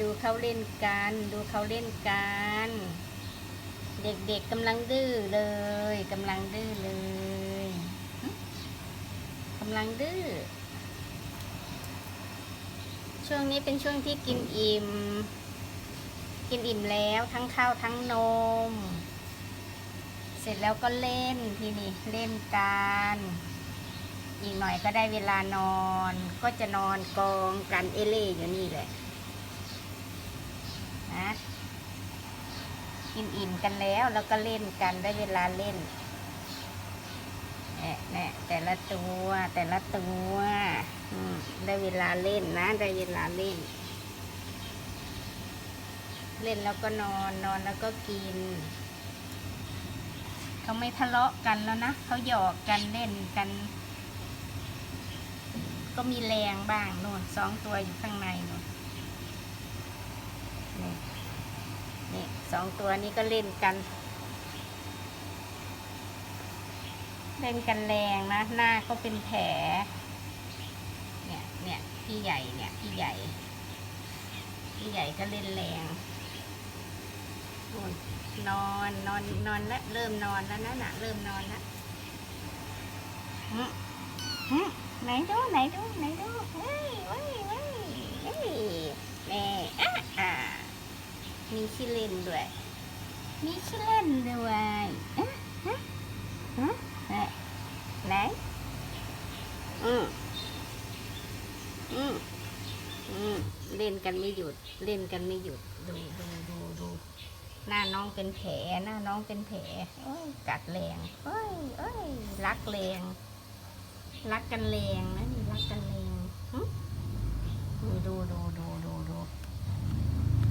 ดูเขาเล่นกัน ดูเขาเล่นกัน เด็กๆกำลังดื้อเลยกำลังดื้อเลยกำลังดื้อช่วงนี้เป็นช่วงที่กินอิ่ม กินอิ่มแล้วทั้งข้าวทั้งนม เสร็จแล้วก็เล่นทีนี้เล่นกันอีกหน่อยก็ได้เวลานอน ก็จะนอนกองกันเอเล่อยู่นี่แหละ นะกินอิ่มกันแล้วแล้วก็เล่นกันได้เวลาเล่นแน่แน่แต่ละตัวแต่ละตัวได้เวลาเล่นนะ ได้เวลาเล่น เล่นแล้วก็นอนนอนแล้วก็กินเขาไม่ทะเลาะกันแล้วนะเขาหยอกกันเล่นกัน ก็มีแรงบ้างนู่นสองตัวอยู่ข้างในนู่น นี่นี่สองตัวนี้ก็เล่นกัน เล่นกันแรงนะ หน้าก็เป็นแผล เนี่ยเนี่ยพี่ใหญ่เนี่ยพี่ใหญ่ พี่ใหญ่ก็เล่นแรงนู่นอนนอนนอนแล้วเริ่มนอนแล้วนะน่ะเริ่มนอนแล้วหึหึไหนดูไหนดูไหนดูเฮ้ยเฮ้ยเฮ้ยเฮ้ยแม่อะอะมี ขี้เล่นด้วย มีขี้เล่นด้วยอะฮะฮะไหนไหนอืมอืมอืมเล่นกันไม่หยุด เล่นกันไม่หยุด ดูดูดูดูหน้าน้องเป็นแผล หน้าน้องเป็นแผลโอ้ยกัดแรงเอ้ยเอ้ยรักแรง รักกันแรงนะนี่รักกันแรงหึดูดูดูดูดูดู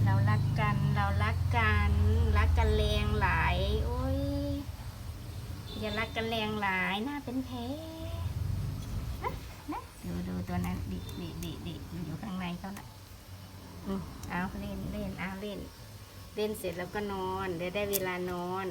เรารักกัน เรารักกัน รักกันแรงหลาย โอ้ย อย่ารั กันแรงหลายหน้าเป็นแผลนะนะดูดูตัวนั้นดิดิดิดิอยู่ข้างในเขาน่ะอืมเอาเล่นเล่นเอาเล่น เล่นเสร็จแล้วก็นอนเดี๋ยวได้เวลานอน